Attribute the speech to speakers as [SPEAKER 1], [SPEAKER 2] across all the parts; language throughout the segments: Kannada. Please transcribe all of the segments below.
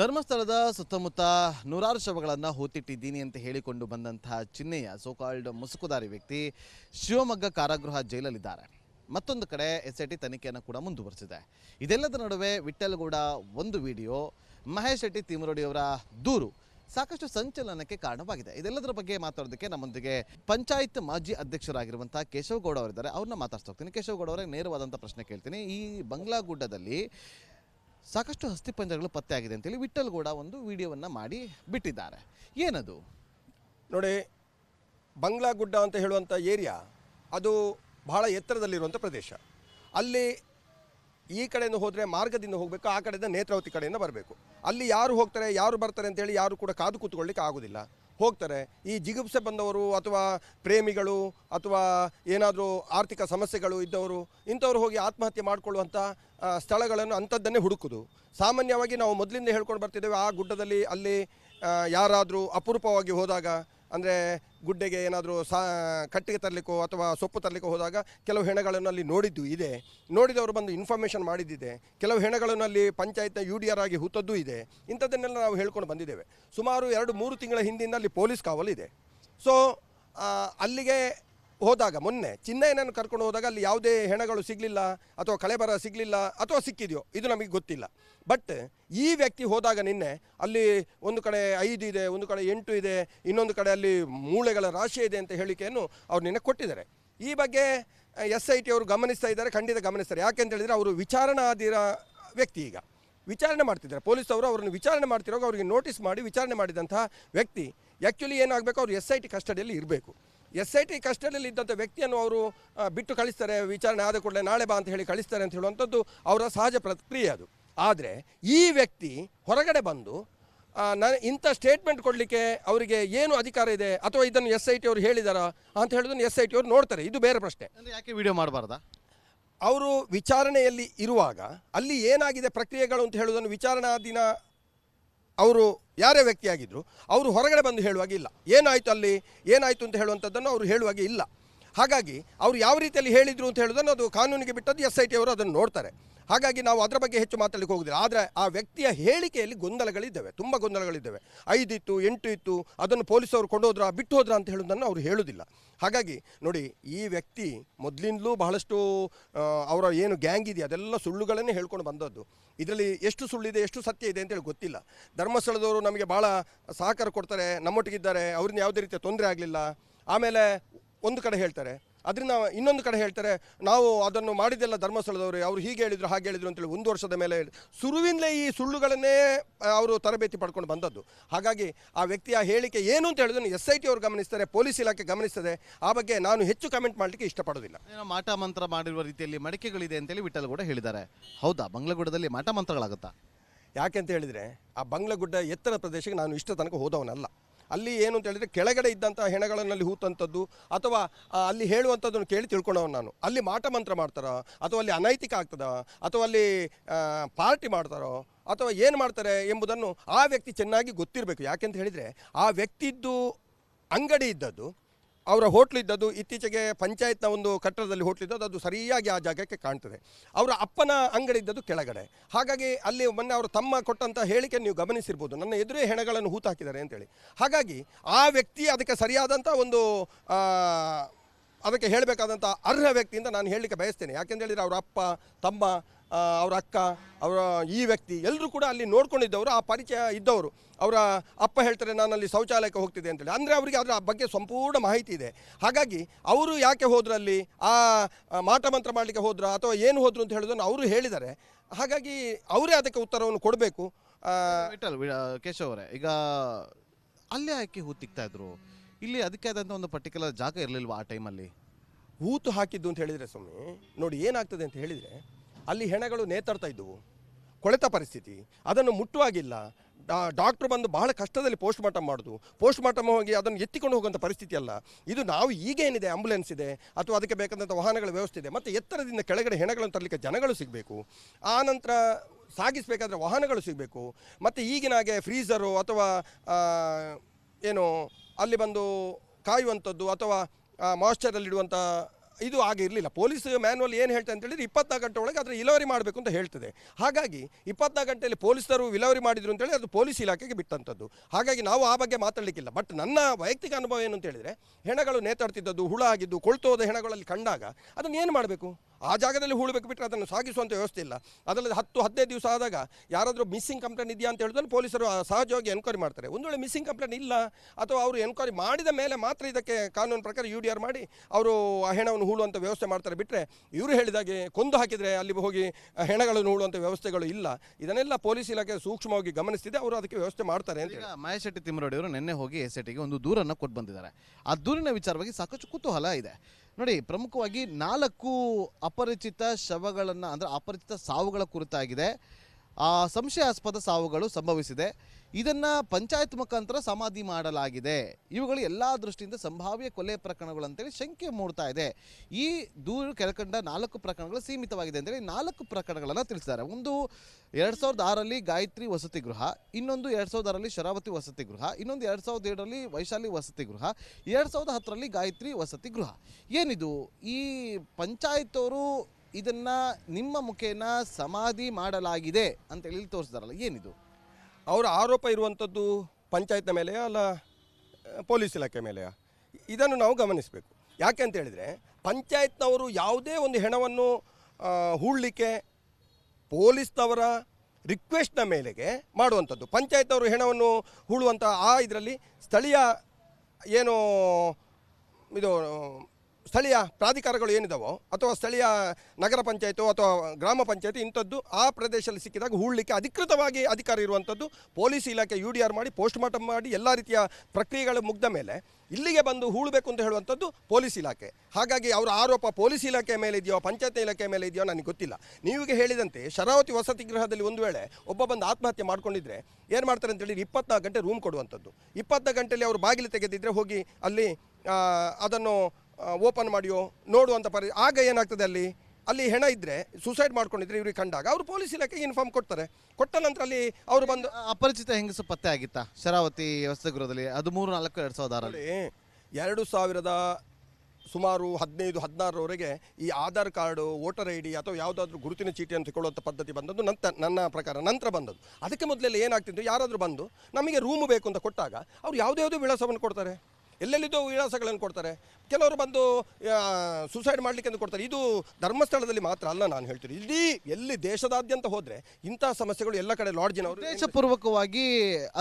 [SPEAKER 1] ಧರ್ಮಸ್ಥಳದ ಸುತ್ತಮುತ್ತ ನೂರಾರು ಶವಗಳನ್ನು ಹೂತಿಟ್ಟಿದ್ದೀನಿ ಅಂತ ಹೇಳಿಕೊಂಡು ಬಂದಂತಹ ಚಿನ್ನೆಯ ಸೋಕಾಲ್ಡ್ ಮುಸುಕುದಾರಿ ವ್ಯಕ್ತಿ ಶಿವಮೊಗ್ಗ ಕಾರಾಗೃಹ ಜೈಲಲ್ಲಿದ್ದಾರೆ. ಮತ್ತೊಂದು ಕಡೆ ಎಸ್ ಐ ಟಿ ತನಿಖೆಯನ್ನು ಕೂಡ ಮುಂದುವರಿಸಿದೆ. ಇದೆಲ್ಲದರ ನಡುವೆ ವಿಠ್ಠಲಗೌಡ ಒಂದು ವಿಡಿಯೋ, ಮಹೇಶ್ ಶೆಟ್ಟಿ ತಿಮರೋಡಿಯವರ ದೂರು ಸಾಕಷ್ಟು ಸಂಚಲನಕ್ಕೆ ಕಾರಣವಾಗಿದೆ. ಇದೆಲ್ಲದರ ಬಗ್ಗೆ ಮಾತಾಡೋದಕ್ಕೆ ನಮ್ಮೊಂದಿಗೆ ಪಂಚಾಯತ್ ಮಾಜಿ ಅಧ್ಯಕ್ಷರಾಗಿರುವಂತಹ ಕೇಶವಗೌಡ ಅವರಿದ್ದಾರೆ. ಅವ್ರನ್ನ ಮಾತಾಡ್ತಾ ಹೋಗ್ತೀನಿ. ಕೇಶವಗೌಡ ಅವರೇ ನೇರವಾದಂಥ ಪ್ರಶ್ನೆ ಕೇಳ್ತೀನಿ. ಈ ಬಂಗ್ಲಾಗುಡ್ಡದಲ್ಲಿ ಸಾಕಷ್ಟು ಅಸ್ಥಿಪಂಜರಗಳು ಪತ್ತೆಯಾಗಿದೆ ಅಂತೇಳಿ ವಿಠ್ಠಲ್ಗೌಡ ಒಂದು ವಿಡಿಯೋವನ್ನು ಮಾಡಿ ಬಿಟ್ಟಿದ್ದಾರೆ. ಏನದು?
[SPEAKER 2] ನೋಡಿ, ಬಂಗ್ಲಾ ಗುಡ್ಡ ಅಂತ ಹೇಳುವಂಥ ಏರಿಯಾ ಅದು ಬಹಳ ಎತ್ತರದಲ್ಲಿರುವಂಥ ಪ್ರದೇಶ. ಅಲ್ಲಿ ಈ ಕಡೆಯಿಂದ ಹೋದರೆ ಮಾರ್ಗದಿಂದ ಹೋಗಬೇಕು, ಆ ಕಡೆಯಿಂದ ನೇತ್ರಾವತಿ ಕಡೆಯಿಂದ ಬರಬೇಕು. ಅಲ್ಲಿ ಯಾರು ಹೋಗ್ತಾರೆ, ಯಾರು ಬರ್ತಾರೆ ಅಂತೇಳಿ ಯಾರು ಕೂಡ ಕಾದು ಕೂತ್ಕೊಳ್ಳಿಕ್ಕೆ ಆಗೋದಿಲ್ಲ. ಹೋಗ್ತಾರೆ, ಈ ಜಿಗುಪ್ಸೆ ಬಂದವರು ಅಥವಾ ಪ್ರೇಮಿಗಳು ಅಥವಾ ಏನಾದರೂ ಆರ್ಥಿಕ ಸಮಸ್ಯೆಗಳು ಇದ್ದವರು, ಇಂಥವ್ರು ಹೋಗಿ ಆತ್ಮಹತ್ಯೆ ಮಾಡಿಕೊಳ್ಳುವಂಥ ಸ್ಥಳಗಳನ್ನು ಅಂಥದ್ದನ್ನೇ ಹುಡುಕುದು. ಸಾಮಾನ್ಯವಾಗಿ ನಾವು ಮೊದಲಿಂದ ಹೇಳ್ಕೊಂಡು ಬರ್ತಿದ್ದೇವೆ, ಆ ಗುಡ್ಡದಲ್ಲಿ ಅಲ್ಲಿ ಯಾರಾದರೂ ಅಪರೂಪವಾಗಿ ಹೋದಾಗ ಅಂದರೆ ಗುಡ್ಡೆಗೆ ಏನಾದರೂ ಸಾ, ಕಟ್ಟಿಗೆ ತರಲಿಕ್ಕೋ ಅಥವಾ ಸೊಪ್ಪು ತರಲಿಕ್ಕೋ ಹೋದಾಗ ಕೆಲವು ಹೆಣಗಳನ್ನು ಅಲ್ಲಿ ನೋಡಿದ್ದು ಇದೆ. ನೋಡಿದವರು ಬಂದು ಇನ್ಫಾರ್ಮೇಷನ್ ಮಾಡಿದ್ದಿದೆ. ಕೆಲವು ಹೆಣಗಳನ್ನು ಅಲ್ಲಿ ಪಂಚಾಯತ್ನ ಯು ಡಿ ಆರ್ ಆಗಿ ಹೂತದ್ದು ಇದೆ. ಇಂಥದ್ದನ್ನೆಲ್ಲ ನಾವು ಹೇಳ್ಕೊಂಡು ಬಂದಿದ್ದೇವೆ. ಸುಮಾರು ಎರಡು ಮೂರು ತಿಂಗಳ ಹಿಂದಿನ ಅಲ್ಲಿ ಪೊಲೀಸ್ ಕಾವಲಿದೆ ಸೊ ಅಲ್ಲಿಗೆ ಹೋದಾಗ ಮೊನ್ನೆ ಚಿನ್ನಯ್ಯನನ್ನು ಕರ್ಕೊಂಡು ಹೋದಾಗ ಅಲ್ಲಿ ಯಾವುದೇ ಹೆಣಗಳು ಸಿಗಲಿಲ್ಲ ಅಥವಾ ಕಳೆಬರ ಸಿಗಲಿಲ್ಲ ಅಥವಾ ಸಿಕ್ಕಿದೆಯೋ, ಇದು ನಮಗೆ ಗೊತ್ತಿಲ್ಲ. ಬಟ್ ಈ ವ್ಯಕ್ತಿ ಹೋದಾಗ ನಿನ್ನೆ ಅಲ್ಲಿ ಒಂದು ಕಡೆ ಐದು ಇದೆ, ಒಂದು ಕಡೆ ಎಂಟು ಇದೆ, ಇನ್ನೊಂದು ಕಡೆ ಅಲ್ಲಿ ಮೂಳೆಗಳ ರಾಶಿ ಇದೆ ಅಂತ ಹೇಳಿಕೆಯನ್ನು ಅವ್ರು ನಿನ್ನೆ ಕೊಟ್ಟಿದ್ದಾರೆ. ಈ ಬಗ್ಗೆ ಎಸ್ ಐ ಟಿ ಅವರು ಗಮನಿಸ್ತಾ ಇದ್ದಾರೆ, ಖಂಡಿತ ಗಮನಿಸ್ತಾರೆ. ಯಾಕೆಂತ ಹೇಳಿದರೆ ಅವರು ವಿಚಾರಣಾದಿರ ವ್ಯಕ್ತಿ ಈಗ. ವಿಚಾರಣೆ ಮಾಡ್ತಿದ್ದಾರೆ. ಪೊಲೀಸ್ ಅವರು ಅವರನ್ನು ವಿಚಾರಣೆ ಮಾಡ್ತಿರೋ ಅವರಿಗೆ ನೋಟಿಸ್ ಮಾಡಿ ವಿಚಾರಣೆ ಮಾಡಿದಂತಹ ವ್ಯಕ್ತಿ. ಆ್ಯಕ್ಚುಲಿ ಏನಾಗಬೇಕು? ಅವರು ಎಸ್ ಐ ಟಿ ಕಸ್ಟಡಿಯಲ್ಲಿ ಇರಬೇಕು. ಎಸ್ ಐ ಟಿ ಕಸ್ಟಡಿಯಲ್ಲಿ ಇದ್ದಂಥ ವ್ಯಕ್ತಿಯನ್ನು ಅವರು ಬಿಟ್ಟು ಕಳಿಸ್ತಾರೆ ವಿಚಾರಣೆ ಆದ ಕೂಡಲೇ ನಾಳೆ ಬಾ ಅಂತ ಹೇಳಿ ಕಳಿಸ್ತಾರೆ ಅಂತ ಹೇಳುವಂಥದ್ದು ಅವರ ಸಹಜ ಪ್ರಕ್ರಿಯೆ ಅದು. ಆದರೆ ಈ ವ್ಯಕ್ತಿ ಹೊರಗಡೆ ಬಂದು ನಾನು ಇಂಥ ಸ್ಟೇಟ್ಮೆಂಟ್ ಕೊಡಲಿಕ್ಕೆ ಅವರಿಗೆ ಏನು ಅಧಿಕಾರ ಇದೆ ಅಥವಾ ಇದನ್ನು ಎಸ್ ಐ ಟಿ ಅವರು ಹೇಳಿದಾರಾ ಅಂತ ಹೇಳೋದನ್ನು ಎಸ್ ಐ ಟಿ ಅವರು ನೋಡ್ತಾರೆ. ಇದು ಬೇರೆ ಪ್ರಶ್ನೆ.
[SPEAKER 1] ಯಾಕೆ ವಿಡಿಯೋ ಮಾಡಬಾರ್ದಾ?
[SPEAKER 2] ಅವರು ವಿಚಾರಣೆಯಲ್ಲಿ ಇರುವಾಗ ಅಲ್ಲಿ ಏನಾಗಿದೆ ಪ್ರಕ್ರಿಯೆಗಳು ಅಂತ ಹೇಳೋದನ್ನು ವಿಚಾರಣಾಧೀನ ಅವರು ಯಾರೇ ವ್ಯಕ್ತಿಯಾಗಿದ್ದರು ಅವರು ಹೊರಗಡೆ ಬಂದು ಹೇಳುವಾಗ ಇಲ್ಲ. ಏನಾಯಿತು ಅಲ್ಲಿ? ಏನಾಯಿತು ಅಂತ ಹೇಳುವಂಥದ್ದನ್ನು ಅವರು ಹೇಳುವಾಗ ಇಲ್ಲ. ಹಾಗಾಗಿ ಅವರು ಯಾವ ರೀತಿಯಲ್ಲಿ ಹೇಳಿದರು ಅಂತ ಹೇಳೋದನ್ನು ಅದು ಕಾನೂನಿಗೆ ಬಿಟ್ಟದ್ದು ಎಸ್ ಐ ಟಿ ಅವರು ಅದನ್ನು ನೋಡ್ತಾರೆ. ಹಾಗಾಗಿ ನಾವು ಅದರ ಬಗ್ಗೆ ಹೆಚ್ಚು ಮಾತಾಡಲಿಕ್ಕೆ ಹೋಗುದಿಲ್ಲ. ಆದರೆ ಆ ವ್ಯಕ್ತಿಯ ಹೇಳಿಕೆಯಲ್ಲಿ ಗೊಂದಲಗಳಿದ್ದಾವೆ, ತುಂಬ ಗೊಂದಲಗಳಿದ್ದಾವೆ. ಐದಿತ್ತು, ಎಂಟು ಇತ್ತು, ಅದನ್ನು ಪೊಲೀಸವರು ಕೊಂಡೋದ್ರ ಬಿಟ್ಟು ಹೋದ್ರ ಅಂತ ಹೇಳೋದನ್ನು ಅವರು ಹೇಳುವುದಿಲ್ಲ ಹಾಗಾಗಿ ನೋಡಿ, ಈ ವ್ಯಕ್ತಿ ಮೊದಲಿಂದಲೂ ಬಹಳಷ್ಟು ಅವರ ಏನು ಗ್ಯಾಂಗ್ ಇದೆಯಾ, ಅದೆಲ್ಲ ಸುಳ್ಳುಗಳನ್ನೇ ಹೇಳ್ಕೊಂಡು ಬಂದದ್ದು. ಇದರಲ್ಲಿ ಎಷ್ಟು ಸುಳ್ಳಿದೆ, ಎಷ್ಟು ಸತ್ಯ ಇದೆ ಅಂತೇಳಿ ಗೊತ್ತಿಲ್ಲ. ಧರ್ಮಸ್ಥಳದವರು ನಮಗೆ ಭಾಳ ಸಹಕಾರ ಕೊಡ್ತಾರೆ, ನಮ್ಮೊಟ್ಟಿಗಿದ್ದಾರೆ ಅವ್ರನ್ನ ಯಾವುದೇ ರೀತಿಯ ತೊಂದರೆ ಆಗಲಿಲ್ಲ. ಆಮೇಲೆ ಒಂದು ಕಡೆ ಹೇಳ್ತಾರೆ ಅದರಿಂದ ಇನ್ನೊಂದು ಕಡೆ ಹೇಳ್ತಾರೆ ನಾವು ಅದನ್ನು ಮಾಡಿದ್ದೆಲ್ಲ ಧರ್ಮಸ್ಥಳದವರು ಅವರು ಹೀಗೆ ಹೇಳಿದ್ರು ಹಾಗೆ ಹೇಳಿದರು ಅಂತೇಳಿ ಒಂದು ವರ್ಷದ ಮೇಲೆ ಸುರುವಿಂದಲೇ ಈ ಸುಳ್ಳುಗಳನ್ನೇ ಅವರು ತರಬೇತಿ ಪಡ್ಕೊಂಡು ಬಂದದ್ದು. ಹಾಗಾಗಿ ಆ ವ್ಯಕ್ತಿಯ ಹೇಳಿಕೆ ಏನು ಅಂತ ಹೇಳಿದ್ರು ಎಸ್ ಐ ಟಿ ಅವರು ಗಮನಿಸ್ತಾರೆ ಪೊಲೀಸ್ ಇಲಾಖೆ ಗಮನಿಸ್ತದೆ. ಆ ಬಗ್ಗೆ ನಾನು ಹೆಚ್ಚು ಕಮೆಂಟ್ ಮಾಡಲಿಕ್ಕೆ ಇಷ್ಟಪಡೋದಿಲ್ಲ
[SPEAKER 1] ಏನೋ ಮಾಟ ಮಂತ್ರ ಮಾಡಿರುವ ರೀತಿಯಲ್ಲಿ ಮಡಿಕೆಗಳಿದೆ ಅಂತೇಳಿ ವಿಠ್ಠಲ್ಗೌಡ ಹೇಳಿದ್ದಾರೆ. ಹೌದಾ ಬಂಗ್ಲಗುಡದಲ್ಲಿ ಮಾಟ ಮಂತ್ರಗಳಾಗುತ್ತಾ?
[SPEAKER 2] ಯಾಕೆಂತ ಹೇಳಿದರೆ ಆ ಬಂಗ್ಲಗುಡ್ಡ ಎತ್ತರ ಪ್ರದೇಶಕ್ಕೆ ನಾನು ಇಷ್ಟ ತನಕ ಹೋದವನಲ್ಲ. ಅಲ್ಲಿ ಏನು ಅಂತ ಹೇಳಿದರೆ ಕೆಳಗಡೆ ಇದ್ದಂಥ ಹೆಣಗಳಲ್ಲಿ ಹೂತಂಥದ್ದು ಅಥವಾ ಅಲ್ಲಿ ಹೇಳುವಂಥದ್ದನ್ನು ಕೇಳಿ ತಿಳ್ಕೊಳ್ಳೋ ನಾನು. ಅಲ್ಲಿ ಮಾಟ ಮಂತ್ರ ಮಾಡ್ತಾರೋ, ಅಥವಾ ಅಲ್ಲಿ ಅನೈತಿಕ ಆಗ್ತದ, ಅಥವಾ ಅಲ್ಲಿ ಪಾರ್ಟಿ ಮಾಡ್ತಾರೋ, ಅಥವಾ ಏನು ಮಾಡ್ತಾರೆ ಎಂಬುದನ್ನು ಆ ವ್ಯಕ್ತಿ ಚೆನ್ನಾಗಿ ಗೊತ್ತಿರಬೇಕು. ಯಾಕೆಂತ ಹೇಳಿದರೆ ಆ ವ್ಯಕ್ತಿದ್ದು ಅಂಗಡಿ ಇದ್ದದ್ದು ಅವರ ಹೋಟ್ಲ್ ಇದ್ದದ್ದು, ಇತ್ತೀಚೆಗೆ ಪಂಚಾಯತ್ನ ಒಂದು ಕಟ್ಟಡದಲ್ಲಿ ಹೋಟ್ಲ್ ಇದ್ದದ್ದು, ಅದು ಸರಿಯಾಗಿ ಆ ಜಾಗಕ್ಕೆ ಕಾಣ್ತದೆ. ಅವರ ಅಪ್ಪನ ಅಂಗಡಿ ಇದ್ದದ್ದು ಕೆಳಗಡೆ. ಹಾಗಾಗಿ ಅಲ್ಲಿ ಮೊನ್ನೆ ಅವರು ತಮ್ಮ ಕೊಟ್ಟಂಥ ಹೇಳಿಕೆ ನೀವು ಗಮನಿಸಿರ್ಬೋದು. ನನ್ನ ಎದುರೇ ಹೆಣಗಳನ್ನು ಹೂತಾಕಿದ್ದಾರೆ ಅಂತೇಳಿ. ಹಾಗಾಗಿ ಆ ವ್ಯಕ್ತಿ ಅದಕ್ಕೆ ಸರಿಯಾದಂಥ ಒಂದು ಅದಕ್ಕೆ ಹೇಳಬೇಕಾದಂಥ ಅರ್ಹ ವ್ಯಕ್ತಿಯಿಂದ ನಾನು ಹೇಳಲಿಕ್ಕೆ ಬಯಸ್ತೇನೆ. ಯಾಕೆಂದೇಳಿದರೆ ಅವರ ಅಪ್ಪ, ತಮ್ಮ ಅವರ ಅಕ್ಕ ಅವರ ಈ ವ್ಯಕ್ತಿ ಎಲ್ಲರೂ ಕೂಡ ಅಲ್ಲಿ ನೋಡ್ಕೊಂಡಿದ್ದವರು ಆ ಪರಿಚಯ ಇದ್ದವರು. ಅವರ ಅಪ್ಪ ಹೇಳ್ತಾರೆ ನಾನು ಅಲ್ಲಿ ಶೌಚಾಲಯಕ್ಕೆ ಹೋಗ್ತಿದ್ದೆ ಅಂತೇಳಿ. ಅಂದರೆ ಅವರಿಗೆ ಅದರ ಬಗ್ಗೆ ಸಂಪೂರ್ಣ ಮಾಹಿತಿ ಇದೆ. ಹಾಗಾಗಿ ಅವರು ಯಾಕೆ ಹೋದ್ರಲ್ಲಿ ಆ ಮಾಟ ಮಂತ್ರ ಮಾಡಲಿಕ್ಕೆ ಹೋದ್ರ ಅಥವಾ ಏನು ಹೋದ್ರು ಅಂತ ಹೇಳೋದನ್ನು ಅವರು ಹೇಳಿದ್ದಾರೆ. ಹಾಗಾಗಿ ಅವರೇ ಅದಕ್ಕೆ ಉತ್ತರವನ್ನು ಕೊಡಬೇಕು.
[SPEAKER 1] ವಿಠಲ್ ಕೇಶವ್ ಅವರೇ ಈಗ ಅಲ್ಲೇ ಯಾಕೆ ಹೂ ತಿಕ್ತಾ ಇದ್ರು. ಇಲ್ಲಿ ಅದಕ್ಕೆ ಆದಂಥ ಒಂದು ಪರ್ಟಿಕ್ಯುಲರ್ ಜಾಗ ಇರಲಿಲ್ವಾ ಆ ಟೈಮಲ್ಲಿ
[SPEAKER 2] ಹೂತು ಹಾಕಿದ್ದು ಅಂತ ಹೇಳಿದರೆ ಸ್ವಾಮಿ ನೋಡಿ ಏನಾಗ್ತದೆ ಅಂತ ಹೇಳಿದರೆ ಅಲ್ಲಿ ಹೆಣಗಳು ನೇತಾಡ್ತಾ ಇದ್ದವು. ಕೊಳೆತ ಪರಿಸ್ಥಿತಿ. ಅದನ್ನು ಮುಟ್ಟುವಾಗಿಲ್ಲ. ಡಾಕ್ಟ್ರು ಬಂದು ಬಹಳ ಕಷ್ಟದಲ್ಲಿ ಪೋಸ್ಟ್ ಮಾರ್ಟಮ್ ಮಾಡೋದು. ಪೋಸ್ಟ್ ಮಾರ್ಟಮ್ ಹೋಗಿ ಅದನ್ನು ಎತ್ತಿಕೊಂಡು ಹೋಗುವಂಥ ಪರಿಸ್ಥಿತಿ ಅಲ್ಲ. ಇದು ನಾವು ಈಗೇನಿದೆ ಆಂಬುಲೆನ್ಸ್ ಇದೆ, ಅಥವಾ ಅದಕ್ಕೆ ಬೇಕಾದಂಥ ವಾಹನಗಳ ವ್ಯವಸ್ಥೆ ಇದೆ. ಮತ್ತು ಎತ್ತರದಿಂದ ಕೆಳಗಡೆ ಹೆಣಗಳನ್ನು ತರಲಿಕ್ಕೆ ಜನಗಳು ಸಿಗಬೇಕು. ಆ ನಂತರ ಸಾಗಿಸಬೇಕಾದ್ರೆ ವಾಹನಗಳು ಸಿಗಬೇಕು. ಮತ್ತು ಈಗಿನ ಹಾಗೆ ಫ್ರೀಸರು ಅಥವಾ ಏನು, ಅಲ್ಲಿ ಬಂದು ಕಾಯುವಂಥದ್ದು ಅಥವಾ ಮಾಯ್ಶ್ಚರಲ್ಲಿಡುವಂಥ ಇದು ಆಗಿರಲಿಲ್ಲ ಪೊಲೀಸ್ ಮ್ಯಾನ್ಯಲ್ ಏನು ಹೇಳ್ತಾ ಅಂತ ಹೇಳಿದ್ರೆ ಇಪ್ಪತ್ನಾಲ್ಕು ಗಂಟೆ ಒಳಗೆ ಅದರ ಇಲವರಿ ಮಾಡಬೇಕು ಅಂತ ಹೇಳ್ತದೆ. ಹಾಗಾಗಿ ಇಪ್ಪತ್ನಾಲ್ಕು ಗಂಟೆಯಲ್ಲಿ ಪೊಲೀಸರು ವಿಲವರಿ ಮಾಡಿದ್ರು ಅಂತೇಳಿ ಅದು ಪೊಲೀಸ್ ಇಲಾಖೆಗೆ ಬಿಟ್ಟಂಥದ್ದು ಹಾಗಾಗಿ ನಾವು ಆ ಬಗ್ಗೆ ಮಾತಾಡಲಿಕ್ಕಿಲ್ಲ. ಬಟ್ ನನ್ನ ವೈಯಕ್ತಿಕ ಅನುಭವ ಏನು ಅಂತ ಹೇಳಿದರೆ, ಹೆಣಗಳು ನೇತಾಡ್ತಿದ್ದದ್ದು, ಹುಳ ಆಗಿದ್ದು, ಕೊಳ್ತೋದ ಹೆಣಗಳಲ್ಲಿ ಕಂಡಾಗ ಅದನ್ನು ಏನು ಮಾಡಬೇಕು? ಆ ಜಾಗದಲ್ಲಿ ಹೂಳಬೇಕು ಬಿಟ್ಟರೆ ಅದನ್ನು ಸಾಗಿಸುವಂಥ ವ್ಯವಸ್ಥೆ ಇಲ್ಲ. ಅದರಲ್ಲಿ ಹತ್ತು, ಹದಿನೈದು ದಿವಸ ಆದಾಗ ಯಾರಾದರೂ ಮಿಸ್ಸಿಂಗ್ ಕಂಪ್ಲೇಂಟ್ ಇದೆಯಾ ಅಂತ ಹೇಳಿದ್ರೆ ಪೊಲೀಸರು ಸಹಜವಾಗಿ ಎನ್ಕ್ವೈರಿ ಮಾಡ್ತಾರೆ. ಒಂದು ವೇಳೆ ಮಿಸ್ಸಿಂಗ್ ಕಂಪ್ಲೇಂಟ್ ಇಲ್ಲ. ಅಥವಾ ಅವರು ಎನ್ಕ್ವೈರಿ ಮಾಡಿದ ಮೇಲೆ ಮಾತ್ರ ಇದಕ್ಕೆ ಕಾನೂನು ಪ್ರಕಾರ ಯು ಡಿ ಆರ್ ಮಾಡಿ ಅವರು ಆ ಹೆಣವನ್ನು ಹೂಳುವಂಥ ವ್ಯವಸ್ಥೆ ಮಾಡ್ತಾರೆ. ಬಿಟ್ಟರೆ ಇವರು ಹೇಳಿದಾಗೆ ಕೊಂದು ಹಾಕಿದರೆ ಅಲ್ಲಿ ಹೋಗಿ ಹೆಣಗಳನ್ನು ಹೂಳುವಂಥ ವ್ಯವಸ್ಥೆಗಳು ಇಲ್ಲ. ಇದನ್ನೆಲ್ಲ ಪೊಲೀಸ್ ಇಲಾಖೆ ಸೂಕ್ಷ್ಮವಾಗಿ ಗಮನಿಸ್ತಿದೆ. ಅವರು ಅದಕ್ಕೆ ವ್ಯವಸ್ಥೆ ಮಾಡ್ತಾರೆ ಅಂತ
[SPEAKER 1] ಮಹೇಶ್ ಶೆಟ್ಟಿ ತಿಮ್ಮರೋಡಿ ಅವರು ನಿನ್ನೆ ಹೋಗಿ ಎಸ್ಗೆ ಒಂದು ದೂರನ್ನು ಕೊಟ್ಟು ಬಂದಿದ್ದಾರೆ. ಆ ದೂರಿನ ವಿಚಾರವಾಗಿ ಸಾಕಷ್ಟು ಕುತೂಹಲ ಇದೆ. ನೋಡಿ ಪ್ರಮುಖವಾಗಿ ನಾಲ್ಕು ಅಪರಿಚಿತ ಶವಗಳನ್ನು ಅಂದರೆ ಅಪರಿಚಿತ ಸಾವುಗಳ ಕುರಿತಾಗಿದೆ. ಆ ಸಂಶಯಾಸ್ಪದ ಸಾವುಗಳು ಸಂಭವಿಸಿದೆ. ಇದನ್ನು ಪಂಚಾಯತ್ ಮುಖಾಂತರ ಸಮಾಧಿ ಮಾಡಲಾಗಿದೆ. ಇವುಗಳು ಎಲ್ಲ ದೃಷ್ಟಿಯಿಂದ ಸಂಭಾವ್ಯ ಕೊಲೆ ಪ್ರಕರಣಗಳು ಅಂತೇಳಿ ಶಂಕೆ ಮೂಡ್ತಾ ಇದೆ. ಈ ದೂರು ಕೆಳಕಂಡ ನಾಲ್ಕು ಪ್ರಕರಣಗಳು ಸೀಮಿತವಾಗಿದೆ ಅಂತೇಳಿ ನಾಲ್ಕು ಪ್ರಕರಣಗಳನ್ನ ತಿಳಿಸಿದ್ದಾರೆ. ಒಂದು ಎರಡು ಸಾವಿರದ ಆರಲ್ಲಿ ಗಾಯತ್ರಿ ವಸತಿ ಗೃಹ, ಇನ್ನೊಂದು ಎರಡು ಸಾವಿರದ ಆರಲ್ಲಿ ಶರಾವತಿ ವಸತಿ ಗೃಹ, ಇನ್ನೊಂದು ಎರಡು ಸಾವಿರದ ಏಳರಲ್ಲಿ ವೈಶಾಲಿ ವಸತಿ ಗೃಹ, ಎರಡು ಸಾವಿರದ ಹತ್ತರಲ್ಲಿ ಗಾಯತ್ರಿ ವಸತಿ ಗೃಹ. ಏನಿದು? ಈ ಪಂಚಾಯತ್ ಅವರು ಇದನ್ನ ನಿಮ್ಮ ಮುಖೇನ ಸಮಾಧಿ ಮಾಡಲಾಗಿದೆ ಅಂತ ಹೇಳಿ ತೋರಿಸಿದಾರಲ್ಲ, ಏನಿದು?
[SPEAKER 2] ಅವರ ಆರೋಪ ಇರುವಂಥದ್ದು ಪಂಚಾಯತ್ನ ಮೇಲೆಯಾ ಅಲ್ಲ ಪೊಲೀಸ್ ಇಲಾಖೆ ಮೇಲೆಯಾ? ಇದನ್ನು ನಾವು ಗಮನಿಸಬೇಕು. ಯಾಕೆ ಅಂತ ಹೇಳಿದರೆ, ಪಂಚಾಯತ್ನವರು ಯಾವುದೇ ಒಂದು ಹೆಣವನ್ನು ಹೂಳಲಿಕ್ಕೆ, ಪೊಲೀಸ್ನವರ ರಿಕ್ವೆಸ್ಟ್ನ ಮೇಲೆಗೆ ಮಾಡುವಂಥದ್ದು. ಪಂಚಾಯತ್ನವರು ಹೆಣವನ್ನು ಹೂಳುವಂಥ ಆ ಇದರಲ್ಲಿ ಸ್ಥಳೀಯ ಏನು, ಇದು ಸ್ಥಳೀಯ ಪ್ರಾಧಿಕಾರಗಳು ಏನಿದಾವೋ ಅಥವಾ ಸ್ಥಳೀಯ ನಗರ ಪಂಚಾಯತು ಅಥವಾ ಗ್ರಾಮ ಪಂಚಾಯತಿ ಇಂಥದ್ದು ಆ ಪ್ರದೇಶದಲ್ಲಿ ಸಿಕ್ಕಿದಾಗ ಹೂಳಲಿಕ್ಕೆ ಅಧಿಕೃತವಾಗಿ ಅಧಿಕಾರ ಇರುವಂಥದ್ದು ಪೊಲೀಸ್ ಇಲಾಖೆ ಯು ಡಿ ಆರ್ ಮಾಡಿ ಪೋಸ್ಟ್ ಮಾರ್ಟಮ್ ಮಾಡಿ ಎಲ್ಲ ರೀತಿಯ ಪ್ರಕ್ರಿಯೆಗಳು ಮುಗ್ದ ಮೇಲೆ ಇಲ್ಲಿಗೆ ಬಂದು ಹೂಳಬೇಕು ಅಂತ ಹೇಳುವಂಥದ್ದು ಪೊಲೀಸ್ ಇಲಾಖೆ. ಹಾಗಾಗಿ ಅವರ ಆರೋಪ ಪೊಲೀಸ್ ಇಲಾಖೆ ಮೇಲೆ ಇದೆಯೋ, ಪಂಚಾಯತ್ ಇಲಾಖೆ ಮೇಲೆ ಇದೆಯೋ ನನಗೆ ಗೊತ್ತಿಲ್ಲ. ನೀವೀಗ ಹೇಳಿದಂತೆ ಶರಾವತಿ ವಸತಿ ಗೃಹದಲ್ಲಿ ಒಂದು ವೇಳೆ ಒಬ್ಬ ಬಂದು ಆತ್ಮಹತ್ಯೆ ಮಾಡ್ಕೊಂಡಿದ್ರೆ ಏನು ಮಾಡ್ತಾರೆ ಅಂತ ಹೇಳಿ ಇಪ್ಪತ್ನಾಲ್ಕು ಗಂಟೆ ರೂಮ್ ಕೊಡುವಂಥದ್ದು. ಇಪ್ಪತ್ನಾಲ್ಕು ಗಂಟೆಯಲ್ಲಿ ಅವರು ಬಾಗಿಲು ತೆಗೆದಿದ್ದರೆ ಹೋಗಿ ಅಲ್ಲಿ ಅದನ್ನು ಓಪನ್ ಮಾಡಿಯೋ ನೋಡುವಂಥ ಪರಿ ಆಗ ಏನಾಗ್ತದೆ ಅಲ್ಲಿ? ಅಲ್ಲಿ ಹೆಣ ಇದ್ದರೆ ಸುಸೈಡ್ ಮಾಡ್ಕೊಂಡಿದ್ರೆ ಇವ್ರಿಗೆ ಕಂಡಾಗ ಅವರು ಪೊಲೀಸ್ ಇಲಾಖೆಗೆ ಇನ್ಫಾರ್ಮ್ ಕೊಡ್ತಾರೆ. ಕೊಟ್ಟ ನಂತರ ಅಲ್ಲಿ ಅವರು ಬಂದು
[SPEAKER 1] ಅಪರಿಚಿತ ಹೆಂಗಸು ಪತ್ತೆ ಆಗಿತ್ತಾ? ಶರಾವತಿ ವಸತಿ ಗೃಹದಲ್ಲಿ ಅದು ಮೂರು ನಾಲ್ಕು ಎರಡು ಸಾವಿರದ ಆರಲ್ಲಿ
[SPEAKER 2] ಎರಡು ಸಾವಿರದ ಸುಮಾರು ಹದಿನೈದು ಹದಿನಾರರವರೆಗೆ ಈ Aadhaar card voter I D ಅಥವಾ ಯಾವುದಾದ್ರೂ ಗುರುತಿನ ಚೀಟಿಯನ್ನು ತಗೊಳ್ಳುವಂಥ ಪದ್ಧತಿ ಬಂದದ್ದು ನಂತರ ನನ್ನ ಪ್ರಕಾರ ನಂತರ ಬಂದದ್ದು. ಅದಕ್ಕೆ ಮೊದಲೆಲ್ಲ ಏನಾಗ್ತಿತ್ತು? ಯಾರಾದರೂ ಬಂದು ನಮಗೆ ರೂಮು ಬೇಕು ಅಂತ ಕೊಟ್ಟಾಗ ಅವ್ರು ಯಾವುದ್ಯಾವುದೋ ವಿಳಾಸವನ್ನು ಕೊಡ್ತಾರೆ? ಎಲ್ಲೆಲ್ಲಿದ್ದೋ ವಿಳಾಸಗಳನ್ನು ಕೊಡ್ತಾರೆ. ಕೆಲವರು ಬಂದು ಸುಸೈಡ್ ಮಾಡಲಿಕ್ಕೆ ಅಂತ ಕೊಡ್ತಾರೆ. ಇದು ಧರ್ಮಸ್ಥಳದಲ್ಲಿ ಮಾತ್ರ ಅಲ್ಲ ನಾನು ಹೇಳ್ತೀನಿ ಇಡೀ ಎಲ್ಲಿ ದೇಶದಾದ್ಯಂತ ಹೋದರೆ ಇಂತಹ ಸಮಸ್ಯೆಗಳು ಎಲ್ಲ ಕಡೆ ಲಾಡ್ಜಿನವರು
[SPEAKER 1] ದೇಶಪೂರ್ವಕವಾಗಿ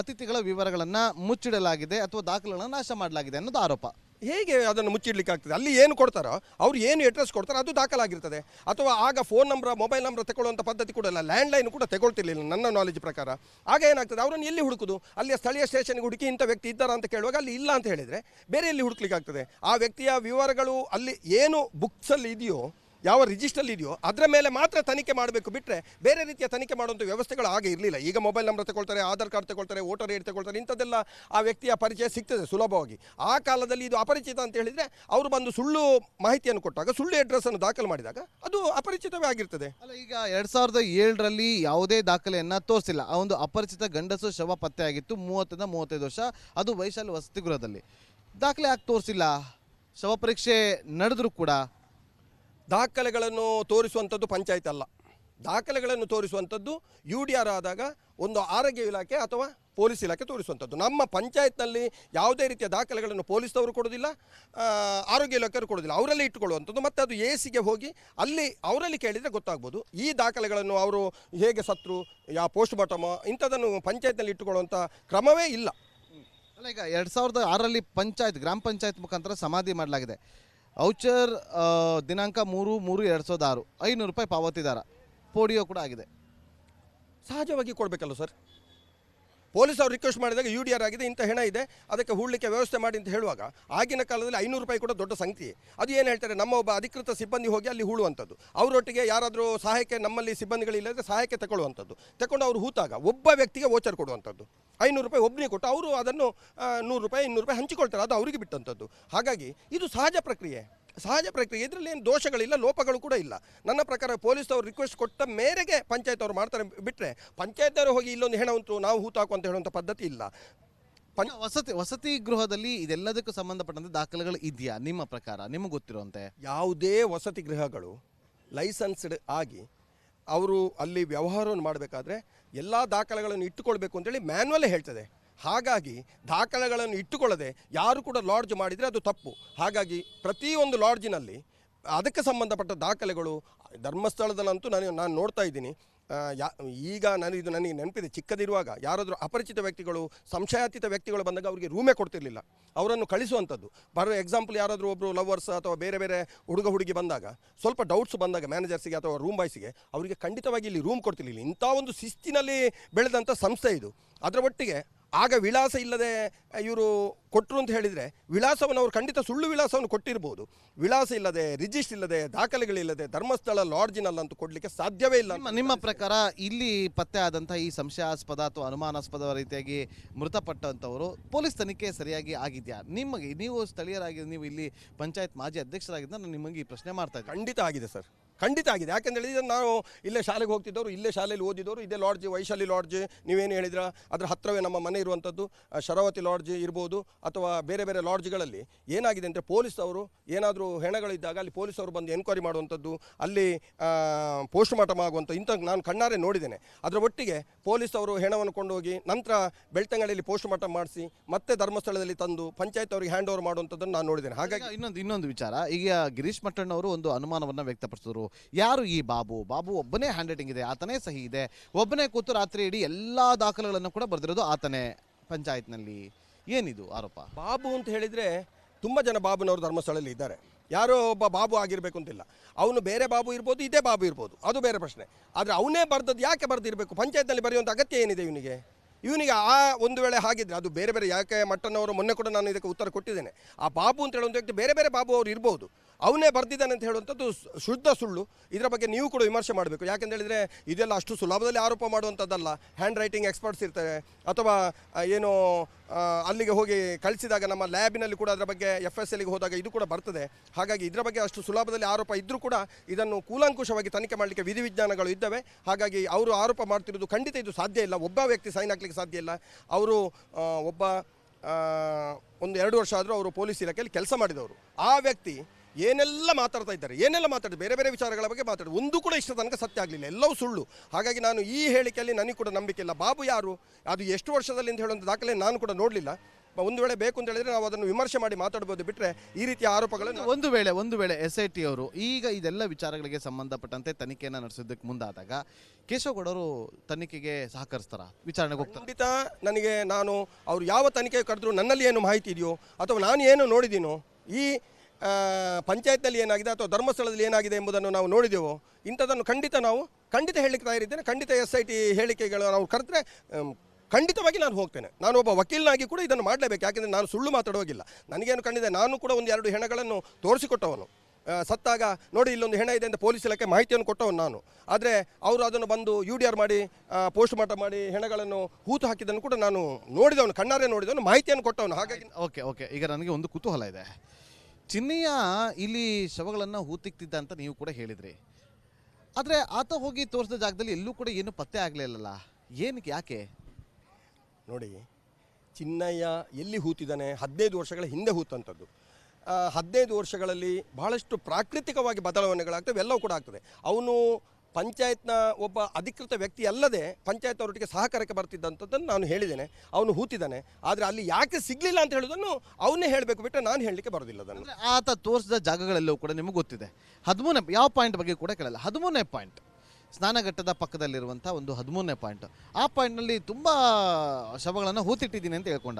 [SPEAKER 1] ಅತಿಥಿಗಳ ವಿವರಗಳನ್ನು ಮುಚ್ಚಿಡಲಾಗಿದೆ ಅಥವಾ ದಾಖಲೆಗಳನ್ನು ನಾಶ ಮಾಡಲಾಗಿದೆ ಅನ್ನೋದು ಆರೋಪ.
[SPEAKER 2] ಹೇಗೆ ಅದನ್ನು ಮುಚ್ಚಿಡ್ಲಿಕ್ಕೆ ಆಗ್ತದೆ ಅಲ್ಲಿ ಏನು ಕೊಡ್ತಾರೋ, ಅವ್ರು ಏನು ಅಡ್ರೆಸ್ ಕೊಡ್ತಾರೋ ಅದು ದಾಖಲಾಗಿರ್ತದೆ. ಅಥವಾ ಆಗ ಫೋನ್ ನಂಬರ್ ಮೊಬೈಲ್ ನಂಬರ್ ತಗೊಳ್ಳುವಂಥ ಪದ್ಧತಿ ಕೂಡ ಇಲ್ಲ. ಲ್ಯಾಂಡ್ಲೈನ್ ಕೂಡ ತಗೊಳ್ತಿರ್ಲಿಲ್ಲ ನನ್ನ ನಾಲೆಜ್ ಪ್ರಕಾರ. ಆಗ ಏನಾಗ್ತದೆ, ಅವರನ್ನು ಎಲ್ಲಿ ಹುಡುಕುದು? ಅಲ್ಲಿಯ ಸ್ಥಳೀಯ ಸ್ಟೇಷನ್ಗೆ ಹುಡುಕಿ ಇಂಥ ವ್ಯಕ್ತಿ ಇದ್ದಾರ ಅಂತ ಕೇಳುವಾಗ ಅಲ್ಲಿ ಇಲ್ಲ ಅಂತ ಹೇಳಿದರೆ ಬೇರೆ ಎಲ್ಲಿ ಹುಡುಕ್ಲಿಕ್ಕೆ ಆಗ್ತದೆ ಆ ವ್ಯಕ್ತಿಯ ವಿವರಗಳು ಅಲ್ಲಿ ಏನು ಬುಕ್ಸಲ್ಲಿ ಇದೆಯೋ ಯಾವ ರಿಜಿಸ್ಟರ್ ಇದೆಯೋ ಅದರ ಮೇಲೆ ಮಾತ್ರ ತನಿಖೆ ಮಾಡಬೇಕು ಬಿಟ್ಟರೆ ಬೇರೆ ರೀತಿಯ ತನಿಖೆ ಮಾಡುವಂಥ ವ್ಯವಸ್ಥೆಗಳು ಆಗ ಇರಲಿಲ್ಲ. ಈಗ ಮೊಬೈಲ್ ನಂಬರ್ ತಗೊಳ್ತಾರೆ, ಆಧಾರ್ ಕಾರ್ಡ್ ತಗೊಳ್ತಾರೆ ವೋಟರ್ ಐಡಿ ತಗೊಳ್ತಾರೆ, ಇಂಥದ್ದೆಲ್ಲ ಆ ವ್ಯಕ್ತಿಯ ಪರಿಚಯ ಸಿಗ್ತದೆ ಸುಲಭವಾಗಿ. ಆ ಕಾಲದಲ್ಲಿ ಇದು ಅಪರಿಚಿತ ಅಂತ ಹೇಳಿದರೆ ಅವರು ಬಂದು ಸುಳ್ಳು ಮಾಹಿತಿಯನ್ನು ಕೊಟ್ಟಾಗ, ಸುಳ್ಳು ಅಡ್ರೆಸ್ಸನ್ನು ದಾಖಲು ಮಾಡಿದಾಗ ಅದು ಅಪರಿಚಿತವೇ ಆಗಿರ್ತದೆ.
[SPEAKER 1] ಅಲ್ಲ, ಈಗ ಎರಡು ಸಾವಿರದ ಏಳರಲ್ಲಿ ಯಾವುದೇ ದಾಖಲೆಯನ್ನು ತೋರಿಸಿಲ್ಲ. ಆ ಒಂದು ಅಪರಿಚಿತ ಗಂಡಸು ಶವ ಪತ್ತೆಯಾಗಿತ್ತು ಮೂವತ್ತರಿಂದ ಮೂವತ್ತೈದು ವರ್ಷ. ಅದು ವೈಶಾಲಿ ವಸತಿ ಗೃಹದಲ್ಲಿ ದಾಖಲೆ ಯಾಕೆ ತೋರಿಸಿಲ್ಲ? ಶವ ಪರೀಕ್ಷೆ ನಡೆದರೂ ಕೂಡ
[SPEAKER 2] ದಾಖಲೆಗಳನ್ನು ತೋರಿಸುವಂಥದ್ದು ಪಂಚಾಯತ್ ಅಲ್ಲ. ದಾಖಲೆಗಳನ್ನು ತೋರಿಸುವಂಥದ್ದು ಯು ಡಿ ಆರ್ ಆದಾಗ ಒಂದು ಆರೋಗ್ಯ ಇಲಾಖೆ ಅಥವಾ ಪೊಲೀಸ್ ಇಲಾಖೆ ತೋರಿಸುವಂಥದ್ದು. ನಮ್ಮ ಪಂಚಾಯತ್ನಲ್ಲಿ ಯಾವುದೇ ರೀತಿಯ ದಾಖಲೆಗಳನ್ನು ಪೊಲೀಸ್ನವರು ಕೊಡೋದಿಲ್ಲ ಆರೋಗ್ಯ ಇಲಾಖೆಯವರು ಕೊಡೋದಿಲ್ಲ. ಅವರಲ್ಲಿ ಇಟ್ಟುಕೊಳ್ಳುವಂಥದ್ದು ಮತ್ತು ಅದು ಎ ಸಿಗೆ ಹೋಗಿ ಅಲ್ಲಿ ಅವರಲ್ಲಿ ಕೇಳಿದರೆ ಗೊತ್ತಾಗ್ಬೋದು. ಈ ದಾಖಲೆಗಳನ್ನು ಅವರು ಹೇಗೆ ಸತ್ರು ಯಾವ ಪೋಸ್ಟ್ ಬಾಟಮ ಇಂಥದ್ದನ್ನು ಪಂಚಾಯತ್ನಲ್ಲಿ ಇಟ್ಟುಕೊಳ್ಳುವಂಥ ಕ್ರಮವೇ ಇಲ್ಲ.
[SPEAKER 1] ಅಲ್ಲ ಈಗ ಎರಡು ಸಾವಿರದ ಆರರಲ್ಲಿ ಪಂಚಾಯತ್, ಗ್ರಾಮ ಪಂಚಾಯತ್ ಮುಖಾಂತರ ಸಮಾಧಿ ಮಾಡಲಾಗಿದೆ. ಔಚರ್ ದಿನಾಂಕ ಮೂರು ಮೂರು, ಎರಡು ಸಾವಿರದ ಆರು. ಐನೂರು ರೂಪಾಯಿ ಪಾವತಿದಾರ. ಪೋಡಿಯೋ ಕೂಡ ಆಗಿದೆ.
[SPEAKER 2] ಸಹಜವಾಗಿ ಕೊಡಬೇಕಲ್ಲ ಸರ್? ಪೊಲೀಸ್ ಅವರು ರಿಕ್ವೆಸ್ಟ್ ಮಾಡಿದಾಗ ಯು ಡಿ ಆರ್ ಆಗಿದೆ, ಇಂಥ ಹೆಣ ಇದೆ, ಅದಕ್ಕೆ ಹೂಡಲಿಕ್ಕೆ ವ್ಯವಸ್ಥೆ ಮಾಡಿ ಅಂತ ಹೇಳುವಾಗ ಆಗಿನ ಕಾಲದಲ್ಲಿ ಐನೂರು ರೂಪಾಯಿ ಕೂಡ ದೊಡ್ಡ ಸಂಖ್ಯೆ. ಅದು ಏನು ಹೇಳ್ತಾರೆ, ನಮ್ಮ ಒಬ್ಬ ಅಧಿಕೃತ ಸಿಬ್ಬಂದಿ ಹೋಗಿ ಅಲ್ಲಿ ಹೂಳುವಂಥದ್ದು. ಅವರೊಟ್ಟಿಗೆ ಯಾರಾದರೂ ಸಹಾಯಕ್ಕೆ ನಮ್ಮಲ್ಲಿ ಸಿಬ್ಬಂದಿಗಳಿಲ್ಲದೆ ಸಹಾಯಕ್ಕೆ ತಗೊಳ್ಳುವಂಥದ್ದು. ತಗೊಂಡು ಅವರು ಹೂತಾಗ, ಒಬ್ಬ ವ್ಯಕ್ತಿಗೆ ವೋಚರ್ ಕೊಡುವಂಥದ್ದು. ಐನೂರು ರೂಪಾಯಿ ಒಬ್ಬನಿಗೆ ಕೊಟ್ಟು ಅವರು ಅದನ್ನು ನೂರು ರೂಪಾಯಿ, ಇನ್ನೂರು ರೂಪಾಯಿ ಹಂಚಿಕೊಳ್ತಾರೆ, ಅದು ಅವರಿಗೆ ಬಿಟ್ಟಂಥದ್ದು. ಹಾಗಾಗಿ ಇದು ಸಹಜ ಪ್ರಕ್ರಿಯೆ. ಸಹಜ ಪ್ರಕ್ರಿಯೆ. ಇದರಲ್ಲಿ ಏನು ದೋಷಗಳಿಲ್ಲ ಲೋಪಗಳು ಕೂಡ ಇಲ್ಲ. ನನ್ನ ಪ್ರಕಾರ ಪೊಲೀಸ್ ಅವರು ರಿಕ್ವೆಸ್ಟ್ ಕೊಟ್ಟ ಮೇರೆಗೆ ಪಂಚಾಯತ್ ಅವರು ಮಾಡ್ತಾರೆ ಬಿಟ್ಟರೆ ಪಂಚಾಯತ್ ಅವರು ಹೋಗಿ ಇಲ್ಲೊಂದು ಹೆಣ ಉಂಟು ನಾವು ಹೂತು ಹಾಕು ಅಂತ ಹೇಳುವಂಥ ಪದ್ಧತಿ ಇಲ್ಲ. ಪಂ
[SPEAKER 1] ವಸತಿ ವಸತಿ ಗೃಹದಲ್ಲಿ ಇದೆಲ್ಲದಕ್ಕೂ ಸಂಬಂಧಪಟ್ಟಂತೆ ದಾಖಲೆಗಳು ಇದೆಯಾ ನಿಮ್ಮ ಪ್ರಕಾರ? ನಿಮಗೆ ಗೊತ್ತಿರುವಂತೆ?
[SPEAKER 2] ಯಾವುದೇ ವಸತಿ ಗೃಹಗಳು ಲೈಸೆನ್ಸ್ಡ್ ಆಗಿ ಅವರು ಅಲ್ಲಿ ವ್ಯವಹಾರವನ್ನು ಮಾಡಬೇಕಾದ್ರೆ ಎಲ್ಲ ದಾಖಲೆಗಳನ್ನು ಇಟ್ಟುಕೊಳ್ಬೇಕು ಅಂತೇಳಿ ಮ್ಯಾನ್ಯಲೇ ಹೇಳ್ತದೆ. ಹಾಗಾಗಿ ದಾಖಲೆಗಳನ್ನು ಇಟ್ಟುಕೊಳ್ಳದೆ ಯಾರು ಕೂಡ ಲಾಡ್ಜ್ ಮಾಡಿದರೆ ಅದು ತಪ್ಪು. ಹಾಗಾಗಿ ಪ್ರತಿಯೊಂದು ಲಾಡ್ಜಿನಲ್ಲಿ ಅದಕ್ಕೆ ಸಂಬಂಧಪಟ್ಟ ದಾಖಲೆಗಳು, ಧರ್ಮಸ್ಥಳದಲ್ಲಂತೂ ನಾನು ನಾನು ನೋಡ್ತಾ ಇದ್ದೀನಿ. ಯಾ, ಈಗ ನಾನು ಇದು ನನಗೆ ನೆನಪಿದೆ. ಚಿಕ್ಕದಿರುವಾಗ ಯಾರಾದರೂ ಅಪರಿಚಿತ ವ್ಯಕ್ತಿಗಳು, ಸಂಶಯಾತೀತ ವ್ಯಕ್ತಿಗಳು ಬಂದಾಗ ಅವರಿಗೆ ರೂಮೇ ಕೊಡ್ತಿರಲಿಲ್ಲ. ಅವರನ್ನು ಕಳಿಸುವಂಥದ್ದು. ಫಾರ್ ಎಕ್ಸಾಂಪಲ್ ಯಾರಾದರೂ ಒಬ್ಬರು ಲವರ್ಸ್ ಅಥವಾ ಬೇರೆ ಬೇರೆ ಹುಡುಗ ಹುಡುಗಿ ಬಂದಾಗ, ಸ್ವಲ್ಪ ಡೌಟ್ಸ್ ಬಂದಾಗ ಮ್ಯಾನೇಜರ್ಸಿಗೆ ಅಥವಾ ರೂಮ್ ಬಾಯ್ಸಿಗೆ ಅವರಿಗೆ ಖಂಡಿತವಾಗಿ ಇಲ್ಲಿ ರೂಮ್ ಕೊಡ್ತಿರಲಿಲ್ಲ. ಇಂಥ ಒಂದು ಶಿಸ್ತಿನಲ್ಲಿ ಬೆಳೆದಂಥ ಸಂಸ್ಥೆ ಇದು. ಅದರ ಒಟ್ಟಿಗೆ ಆಗ ವಿಳಾಸ ಇಲ್ಲದೆ ಇವರು ಕೊಟ್ಟರು ಅಂತ ಹೇಳಿದರೆ ವಿಳಾಸವನ್ನು ಅವರು ಖಂಡಿತ ಸುಳ್ಳು ವಿಳಾಸವನ್ನು ಕೊಟ್ಟಿರ್ಬೋದು. ವಿಳಾಸ ಇಲ್ಲದೆ ರಿಜಿಸ್ಟರ್ ಇಲ್ಲದೆ ದಾಖಲೆಗಳಿಲ್ಲದೆ ಧರ್ಮಸ್ಥಳ ಲಾಡ್ಜಿನಲ್ಲಂತೂ ಕೊಡಲಿಕ್ಕೆ ಸಾಧ್ಯವೇ ಇಲ್ಲ
[SPEAKER 1] ನಿಮ್ಮ ಪ್ರಕಾರ ಇಲ್ಲಿ ಪತ್ತೆ ಆದಂಥ ಈ ಸಂಶಯಾಸ್ಪದ ಅಥವಾ ಅನುಮಾನಾಸ್ಪದ ರೀತಿಯಾಗಿ ಮೃತಪಟ್ಟಂಥವರು ಪೊಲೀಸ್ ತನಿಖೆ ಸರಿಯಾಗಿ ಆಗಿದೆಯಾ? ನಿಮಗೆ ನೀವು ಸ್ಥಳೀಯರಾಗಿ ನೀವು ಇಲ್ಲಿ ಪಂಚಾಯತ್ ಮಾಜಿ ಅಧ್ಯಕ್ಷರಾಗಿದ್ದ ನಾನು ನಿಮಗೆ ಈ ಪ್ರಶ್ನೆ ಮಾಡ್ತಾ
[SPEAKER 2] ಖಂಡಿತ ಆಗಿದೆ ಸರ್. ಖಂಡಿತ ಆಗಿದೆ. ಯಾಕೆಂದ್ರೆ ಹೇಳಿದ್ರೆ ನಾವು ಇಲ್ಲೇ ಶಾಲೆಗೆ ಹೋಗ್ತಿದ್ದವರು, ಇಲ್ಲೇ ಶಾಲೆಯಲ್ಲಿ ಓದಿದವರು, ಇದೇ ಲಾಡ್ಜ್, ವೈಶಾಲಿ ಲಾಡ್ಜ್, ನೀವೇನು ಹೇಳಿದ್ರ, ಅದರ ಹತ್ತಿರವೇ ನಮ್ಮ ಮನೆ ಇರುವಂಥದ್ದು ಶರಾವತಿ ಲಾಡ್ಜ್ ಇರ್ಬೋದು ಅಥವಾ ಬೇರೆ ಬೇರೆ ಲಾಡ್ಜ್ಗಳಲ್ಲಿ ಏನಾಗಿದೆ ಅಂದರೆ ಪೊಲೀಸ್ ಅವರು ಏನಾದರೂ ಹೆಣಗಳಿದ್ದಾಗ ಅಲ್ಲಿ ಪೊಲೀಸ್ ಅವರು ಬಂದು ಎನ್ಕ್ವೈರಿ ಮಾಡುವಂಥದ್ದು, ಅಲ್ಲಿ ಪೋಸ್ಟ್ ಮಾರ್ಟಮ್ ಆಗುವಂಥ ಇಂಥ ನಾನು ಕಣ್ಣಾರೆ ನೋಡಿದ್ದೇನೆ. ಅದರ ಒಟ್ಟಿಗೆ ಪೊಲೀಸ್ ಅವರು ಹೆಣವನ್ನು ಕೊಂಡೋಗಿ ನಂತರ ಬೆಳ್ತಂಗಡಿಯಲ್ಲಿ ಪೋಸ್ಟ್ ಮಾರ್ಟಮ್ ಮಾಡಿಸಿ, ಮತ್ತೆ ಧರ್ಮಸ್ಥಳದಲ್ಲಿ ತಂದು ಪಂಚಾಯತ್ ಅವರಿಗೆ ಹ್ಯಾಂಡ್ ಓವರ್ ಮಾಡುವಂಥದ್ದನ್ನು ನಾನು ನೋಡಿದ್ದೇನೆ. ಹಾಗಾಗಿ
[SPEAKER 1] ಇನ್ನೊಂದು ಇನ್ನೊಂದು ವಿಚಾರ. ಈಗ ಗಿರೀಶ್ ಮಟ್ಟಣ್ಣವರು ಒಂದು ಅನುಮಾನವನ್ನು ವ್ಯಕ್ತಪಡಿಸಿದ್ರು ಯಾರು ಈ ಬಾಬು? ಬಾಬು ಒಬ್ಬನೇ ಹ್ಯಾಂಡ್ ರೈಟಿಂಗ್ ಇದೆ, ಆತನೇ ಸಹಿ ಇದೆ. ಒಬ್ಬನೇ ಕೂತು ರಾತ್ರಿ ಇಡೀ ಎಲ್ಲ ದಾಖಲೆಗಳನ್ನು ಕೂಡ ಬರೆದಿರೋದು ಆತನೇ ಪಂಚಾಯತ್ನಲ್ಲಿ. ಏನಿದು ಆರೋಪ?
[SPEAKER 2] ಬಾಬು ಅಂತ ಹೇಳಿದರೆ ತುಂಬ ಜನ ಬಾಬುನವರು ಧರ್ಮಸ್ಥಳದಲ್ಲಿ ಇದ್ದಾರೆ. ಯಾರೋ ಒಬ್ಬ ಬಾಬು ಆಗಿರಬೇಕು ಅಂತಿಲ್ಲ. ಅವನು ಬೇರೆ ಬಾಬು ಇರ್ಬೋದು, ಇದೇ ಬಾಬು ಇರ್ಬೋದು. ಅದು ಬೇರೆ ಪ್ರಶ್ನೆ. ಆದರೆ ಅವನೇ ಬರೆದದ್ದು ಯಾಕೆ ಬರೆದಿರಬೇಕು? ಪಂಚಾಯತ್ನಲ್ಲಿ ಬರೆಯುವಂಥ ಅಗತ್ಯ ಏನಿದೆ ಇವನಿಗೆ? ಇವನಿಗೆ ಆ ಒಂದು ವೇಳೆ ಹಾಗಿದ್ರೆ ಅದು ಬೇರೆ ಬೇರೆ ಯಾಕೆ ಮಟ್ಟನವರು ಮೊನ್ನೆ ಕೂಡ ನಾನು ಇದಕ್ಕೆ ಉತ್ತರ ಕೊಟ್ಟಿದ್ದೇನೆ. ಆ ಬಾಬು ಅಂತ ಒಂದು ವ್ಯಕ್ತಿ ಬೇರೆ ಬೇರೆ ಬಾಬು ಅವರು ಇರ್ಬೋದು. ಅವನೇ ಬರ್ದಿದ್ದಾನೆ ಅಂತ ಹೇಳುವಂಥದ್ದು ಶುದ್ಧ ಸುಳ್ಳು. ಇದರ ಬಗ್ಗೆ ನೀವು ಕೂಡ ವಿಮರ್ಶೆ ಮಾಡಬೇಕು. ಯಾಕೆಂತ ಹೇಳಿದರೆ ಇದೆಲ್ಲ ಅಷ್ಟು ಸುಲಭದಲ್ಲಿ ಆರೋಪ ಮಾಡುವಂಥದ್ದಲ್ಲ. ಹ್ಯಾಂಡ್ ರೈಟಿಂಗ್ ಎಕ್ಸ್ಪರ್ಟ್ಸ್ ಇರ್ತಾರೆ. ಅಥವಾ ಏನು ಅಲ್ಲಿಗೆ ಹೋಗಿ ಕಳಿಸಿದಾಗ ನಮ್ಮ ಲ್ಯಾಬಿನಲ್ಲಿ ಕೂಡ ಅದರ ಬಗ್ಗೆ ಎಫ್ ಎಸ್ ಎಲ್ಗೆ ಹೋದಾಗ ಇದು ಕೂಡ ಬರ್ತದೆ. ಹಾಗಾಗಿ ಇದರ ಬಗ್ಗೆ ಅಷ್ಟು ಸುಲಭದಲ್ಲಿ ಆರೋಪ ಇದ್ದರೂ ಕೂಡ ಇದನ್ನು ಕೂಲಂಕುಷವಾಗಿ ತನಿಖೆ ಮಾಡಲಿಕ್ಕೆ ವಿಧಿವಿಜ್ಞಾನಗಳು ಇದ್ದಾವೆ. ಹಾಗಾಗಿ ಅವರು ಆರೋಪ ಮಾಡ್ತಿರೋದು ಖಂಡಿತ ಇದು ಸಾಧ್ಯ ಇಲ್ಲ. ಒಬ್ಬ ವ್ಯಕ್ತಿ ಸೈನ್ ಹಾಕ್ಲಿಕ್ಕೆ ಸಾಧ್ಯ ಇಲ್ಲ. ಅವರು ಒಬ್ಬ ಒಂದು ಎರಡು ವರ್ಷ ಆದರೂ ಅವರು ಪೊಲೀಸ್ ಇಲಾಖೆಯಲ್ಲಿ ಕೆಲಸ ಮಾಡಿದವರು. ಆ ವ್ಯಕ್ತಿ ಏನೆಲ್ಲ ಮಾತಾಡ್ತಾ ಇದ್ದಾರೆ ಏನೆಲ್ಲ ಮಾತಾಡಿ ಬೇರೆ ಬೇರೆ ವಿಚಾರಗಳ ಬಗ್ಗೆ ಮಾತಾಡಿ ಒಂದು ಕೂಡ ಇಷ್ಟ ತನಕ ಸತ್ಯ ಆಗಲಿಲ್ಲ ಎಲ್ಲವೂ ಸುಳ್ಳು. ಹಾಗಾಗಿ ನಾನು ಈ ಹೇಳಿಕೆಯಲ್ಲಿ ನನಗೆ ಕೂಡ ನಂಬಿಕೆ ಇಲ್ಲ. ಬಾಬು ಯಾರು? ಅದು ಎಷ್ಟು ವರ್ಷದಲ್ಲಿ ಅಂತ ಹೇಳುವಂಥ ದಾಖಲೆ ನಾನು ಕೂಡ ನೋಡಲಿಲ್ಲ. ಒಂದು ವೇಳೆ ಬೇಕು ಅಂತ ಹೇಳಿದ್ರೆ ನಾವು ಅದನ್ನು ವಿಮರ್ಶೆ ಮಾಡಿ ಮಾತಾಡ್ಬೋದು ಬಿಟ್ಟರೆ ಈ ರೀತಿಯ ಆರೋಪಗಳನ್ನು
[SPEAKER 1] ಒಂದು ವೇಳೆ ಒಂದು ವೇಳೆ ಎಸ್ ಐ ಟಿ ಅವರು ಈಗ ಇದೆಲ್ಲ ವಿಚಾರಗಳಿಗೆ ಸಂಬಂಧಪಟ್ಟಂತೆ ತನಿಖೆಯನ್ನು ನಡೆಸೋದಕ್ಕೆ ಮುಂದಾದಾಗ ಕೇಶವಗೌಡರು ತನಿಖೆಗೆ ಸಹಕರಿಸ್ತಾರ? ವಿಚಾರಣೆಗೆ ಹೋಗ್ತಾರೆ?
[SPEAKER 2] ಖಂಡಿತ ನನಗೆ ನಾನು ಅವರು ಯಾವ ತನಿಖೆ ಕರೆದ್ರು ನನ್ನಲ್ಲಿ ಏನು ಮಾಹಿತಿ ಇದೆಯೋ ಅಥವಾ ನಾನು ಏನು ನೋಡಿದ್ದೀನೋ ಈ ಪಂಚಾಯತ್ನಲ್ಲಿ ಏನಾಗಿದೆ ಅಥವಾ ಧರ್ಮಸ್ಥಳದಲ್ಲಿ ಏನಾಗಿದೆ ಎಂಬುದನ್ನು ನಾವು ನೋಡಿದೆವು. ಇಂಥದ್ದನ್ನು ಖಂಡಿತ ನಾವು, ಖಂಡಿತ ಹೇಳಲಿಕ್ಕೆ ತಯಾರಿದ್ದೇನೆ. ಖಂಡಿತ ಎಸ್ ಐ ಟಿ ಹೇಳಿಕೆಗಳು ನಾವು ಕರೆದ್ರೆ ಖಂಡಿತವಾಗಿ ನಾನು ಹೋಗ್ತೇನೆ. ನಾನು ಒಬ್ಬ ವಕೀಲನಾಗಿ ಕೂಡ ಇದನ್ನು ಮಾಡಲೇಬೇಕು. ಯಾಕೆಂದರೆ ನಾನು ಸುಳ್ಳು ಮಾತಾಡೋಗಿಲ್ಲ ನನಗೇನು ಕಂಡಿದೆ ನಾನು ಕೂಡ ಒಂದು ಎರಡು ಹೆಣಗಳನ್ನು ತೋರಿಸಿಕೊಟ್ಟವನು. ಸತ್ತಾಗ ನೋಡಿ ಇಲ್ಲೊಂದು ಹೆಣ ಇದೆ ಅಂತ ಪೊಲೀಸ್ ಇಲಾಖೆ ಮಾಹಿತಿಯನ್ನು ಕೊಟ್ಟವನು ನಾನು. ಆದರೆ ಅವರು ಅದನ್ನು ಬಂದು ಯು ಡಿ ಆರ್ ಮಾಡಿ ಪೋಸ್ಟ್ ಮಾರ್ಟಮ್ ಮಾಡಿ ಹೆಣಗಳನ್ನು ಹೂತು ಹಾಕಿದ್ದನ್ನು ಕೂಡ ನಾನು ನೋಡಿದವನು, ಕಣ್ಣಾರೆ ನೋಡಿದವನು, ಮಾಹಿತಿಯನ್ನು ಕೊಟ್ಟವನು. ಹಾಗಾಗಿ
[SPEAKER 1] ಓಕೆ ಓಕೆ. ಈಗ ನನಗೆ ಒಂದು ಕುತೂಹಲ ಇದೆ. ಚಿನ್ನಯ್ಯ ಇಲ್ಲಿ ಶವಗಳನ್ನು ಹೂತಿಕ್ತಿದ್ದ ಅಂತ ನೀವು ಕೂಡ ಹೇಳಿದ್ರಿ. ಆದರೆ ಆತ ಹೋಗಿ ತೋರಿಸಿದ ಜಾಗದಲ್ಲಿ ಎಲ್ಲೂ ಕೂಡ ಏನು ಪತ್ತೆ ಆಗಲಿಲ್ಲಲ್ಲ ಏನಕ್ಕೆ, ಯಾಕೆ?
[SPEAKER 2] ನೋಡಿ, ಚಿನ್ನಯ್ಯ ಎಲ್ಲಿ ಹೂತಿದ್ದಾನೆ? ಹದಿನೈದು ವರ್ಷಗಳ ಹಿಂದೆ ಹೂತಂಥದ್ದು. ಹದಿನೈದು ವರ್ಷಗಳಲ್ಲಿ ಬಹಳಷ್ಟು ಪ್ರಾಕೃತಿಕವಾಗಿ ಬದಲಾವಣೆಗಳಾಗ್ತವೆ ಎಲ್ಲವೂ ಕೂಡ ಆಗ್ತದೆ ಅವನು ಪಂಚಾಯತ್ನ ಒಬ್ಬ ಅಧಿಕೃತ ವ್ಯಕ್ತಿ ಅಲ್ಲದೆ ಪಂಚಾಯತ್ ಅವರೊಟ್ಟಿಗೆ ಸಹಕಾರಕ್ಕೆ ಬರ್ತಿದ್ದಂಥದ್ದನ್ನು ನಾನು ಹೇಳಿದ್ದೇನೆ. ಅವನು ಹೂತಿದ್ದಾನೆ. ಆದರೆ ಅಲ್ಲಿ ಯಾಕೆ ಸಿಗಲಿಲ್ಲ ಅಂತ ಹೇಳೋದನ್ನು ಅವನೇ ಹೇಳಬೇಕು ಬಿಟ್ಟರೆ ನಾನು ಹೇಳಲಿಕ್ಕೆ ಬರೋದಿಲ್ಲ ಅದನ್ನು.
[SPEAKER 1] ಆತ ತೋರಿಸಿದ ಜಾಗಗಳೆಲ್ಲವೂ ಕೂಡ ನಿಮಗೆ ಗೊತ್ತಿದೆ. ಹದಿಮೂರನೇ ಯಾವ ಪಾಯಿಂಟ್ ಬಗ್ಗೆ ಕೂಡ ಕೇಳಲ್ಲ. ಹದಿಮೂರನೇ ಪಾಯಿಂಟ್ ಸ್ನಾನಘಟ್ಟದ ಪಕ್ಕದಲ್ಲಿರುವಂಥ ಒಂದು ಹದಿಮೂರನೇ ಪಾಯಿಂಟ್ ಆ ಪಾಯಿಂಟ್ನಲ್ಲಿ ತುಂಬ ಶವಗಳನ್ನು ಹೂತಿಟ್ಟಿದ್ದೀನಿ ಅಂತ ಹೇಳ್ಕೊಂಡ.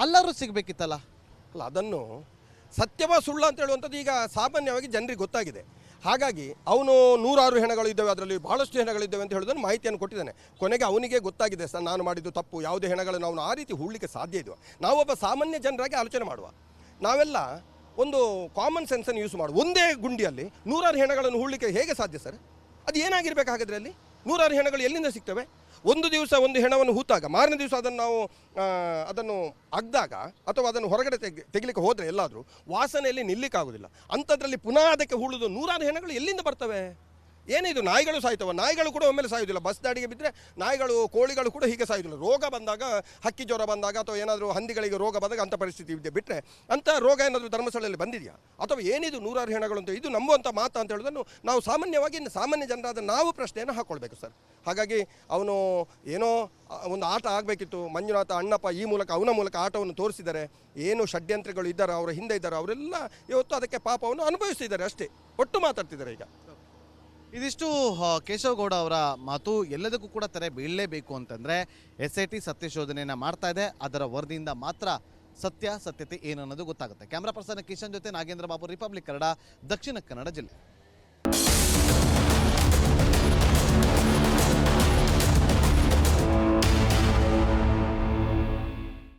[SPEAKER 1] ಅಲ್ಲರೂ ಸಿಗಬೇಕಿತ್ತಲ್ಲ?
[SPEAKER 2] ಅಲ್ಲ ಅದನ್ನು ಸತ್ಯವ ಸುಳ್ಳು ಅಂತ ಹೇಳುವಂಥದ್ದು ಈಗ ಸಾಮಾನ್ಯವಾಗಿ ಜನರಿಗೆ ಗೊತ್ತಾಗಿದೆ. ಹಾಗಾಗಿ ಅವನು ನೂರಾರು ಹೆಣಗಳು ಇದ್ದಾವೆ, ಅದರಲ್ಲಿ ಬಹಳಷ್ಟು ಹೆಣಗಳಿದ್ದಾವೆ ಅಂತ ಹೇಳೋದನ್ನು ಮಾಹಿತಿಯನ್ನು ಕೊಟ್ಟಿದ್ದಾನೆ. ಕೊನೆಗೆ ಅವನಿಗೆ ಗೊತ್ತಾಗಿದೆ, ಸರ್, ನಾನು ಮಾಡಿದ್ದು ತಪ್ಪು, ಯಾವುದೇ ಹೆಣಗಳನ್ನು ಅವನು ಆ ರೀತಿ ಹೂಡಲಿಕ್ಕೆ ಸಾಧ್ಯ ಇದೆಯೋ ನಾವೊಬ್ಬ ಸಾಮಾನ್ಯ ಜನರಾಗಿ ಆಲೋಚನೆ ಮಾಡುವ. ನಾವೆಲ್ಲ ಒಂದು ಕಾಮನ್ ಸೆನ್ಸನ್ನು ಯೂಸ್ ಮಾಡುವ. ಒಂದೇ ಗುಂಡಿಯಲ್ಲಿ ನೂರಾರು ಹೆಣಗಳನ್ನು ಹೂಡಲಿಕ್ಕೆ ಹೇಗೆ ಸಾಧ್ಯ, ಸರ್? ಅದು ಏನಾಗಿರಬೇಕಾಗಿದ್ರೆ ಅಲ್ಲಿ ನೂರಾರು ಹೆಣಗಳು ಎಲ್ಲಿಂದ ಸಿಗ್ತವೆ? ಒಂದು ದಿವಸ ಒಂದು ಹೆಣವನ್ನು ಹೂತಾಗ, ಮಾರನೇ ದಿವಸ ಅದನ್ನು ನಾವು ಅದನ್ನು ಅಗ್ದಾಗ ಅಥವಾ ಅದನ್ನು ಹೊರಗಡೆ ತೆಗೆ, ತೆಗಿಲಿಕ್ಕೆ ಹೋದರೆ ಎಲ್ಲಾದರೂ ವಾಸನೆಯಲ್ಲಿ ನಿಲ್ಲಿಕ್ಕಾಗೋದಿಲ್ಲ ಅಂಥದ್ರಲ್ಲಿ ಪುನಃ ಅದಕ್ಕೆ ಹೂಳುದು ನೂರಾರು ಹೆಣಗಳು ಎಲ್ಲಿಂದ ಬರ್ತವೆ? ಏನಿದು? ನಾಯಿಗಳು ಸಾಯ್ತವೆ. ನಾಯಿಗಳು ಕೂಡ ಒಮ್ಮೆಲೆ ಸಾಯುವುದಿಲ್ಲ. ಬಸ್ ದಾಡಿಗೆ ಬಿದ್ದರೆ ನಾಯಿಗಳು, ಕೋಳಿಗಳು ಕೂಡ ಹೀಗೆ ಸಾಯುವುದಿಲ್ಲ. ರೋಗ ಬಂದಾಗ, ಹಕ್ಕಿ ಜ್ವರ ಬಂದಾಗ ಅಥವಾ ಏನಾದರೂ ಹಂದಿಗಳಿಗೆ ರೋಗ ಬಂದಾಗ ಅಂಥ ಪರಿಸ್ಥಿತಿ ಇದೆ. ಬಿಟ್ಟರೆ ಅಂಥ ರೋಗ ಏನಾದರೂ ಧರ್ಮಸ್ಥಳದಲ್ಲಿ ಬಂದಿದೆಯಾ? ಅಥವಾ ಏನಿದು ನೂರಾರು ಹೆಣಗಳು ಅಂತ? ಇದು ನಂಬುವಂಥ ಮಾತು ಅಂತ ಹೇಳೋದನ್ನು ನಾವು ಸಾಮಾನ್ಯವಾಗಿ ಸಾಮಾನ್ಯ ಜನರಾದ ನಾವು ಪ್ರಶ್ನೆಯನ್ನು ಹಾಕ್ಕೊಳ್ಬೇಕು ಸರ್. ಹಾಗಾಗಿ ಅವನು ಏನೋ ಒಂದು ಆಟ ಆಗಬೇಕಿತ್ತು. ಮಂಜುನಾಥ ಅಣ್ಣಪ್ಪ ಈ ಮೂಲಕ ಅವನ ಮೂಲಕ ಆಟವನ್ನು ತೋರಿಸಿದ್ದಾರೆ. ಏನು ಷಡ್ಯಂತ್ರಗಳು ಇದ್ದಾರೆ, ಅವರ ಹಿಂದೆ ಇದ್ದಾರೆ, ಅವರೆಲ್ಲ ಇವತ್ತು ಅದಕ್ಕೆ ಪಾಪವನ್ನು ಅನುಭವಿಸ್ತಿದ್ದಾರೆ ಅಷ್ಟೇ. ಒಟ್ಟು ಮಾತಾಡ್ತಿದ್ದಾರೆ ಈಗ.
[SPEAKER 1] ಇದಿಷ್ಟು ಕೇಶವಗೌಡ ಅವರ ಮಾತು ಎಲ್ಲದಕ್ಕೂ ಕೂಡ ತೆರೆ ಬೀಳಲೇಬೇಕು ಅಂತಂದ್ರೆ ಎಸ್ ಐ ಟಿ ಸತ್ಯಶೋಧನೆಯನ್ನ ಮಾಡ್ತಾ ಇದೆ. ಅದರ ವರದಿಯಿಂದ ಮಾತ್ರ ಸತ್ಯ, ಸತ್ಯತೆ ಏನು ಅನ್ನೋದು ಗೊತ್ತಾಗುತ್ತೆ. ಕ್ಯಾಮ್ರಾ ಪರ್ಸನ್ ಕಿಶನ್ ಜೊತೆ ನಾಗೇಂದ್ರ ಬಾಬು, ರಿಪಬ್ಲಿಕ್ ಕನ್ನಡ, ದಕ್ಷಿಣ ಕನ್ನಡ ಜಿಲ್ಲೆ.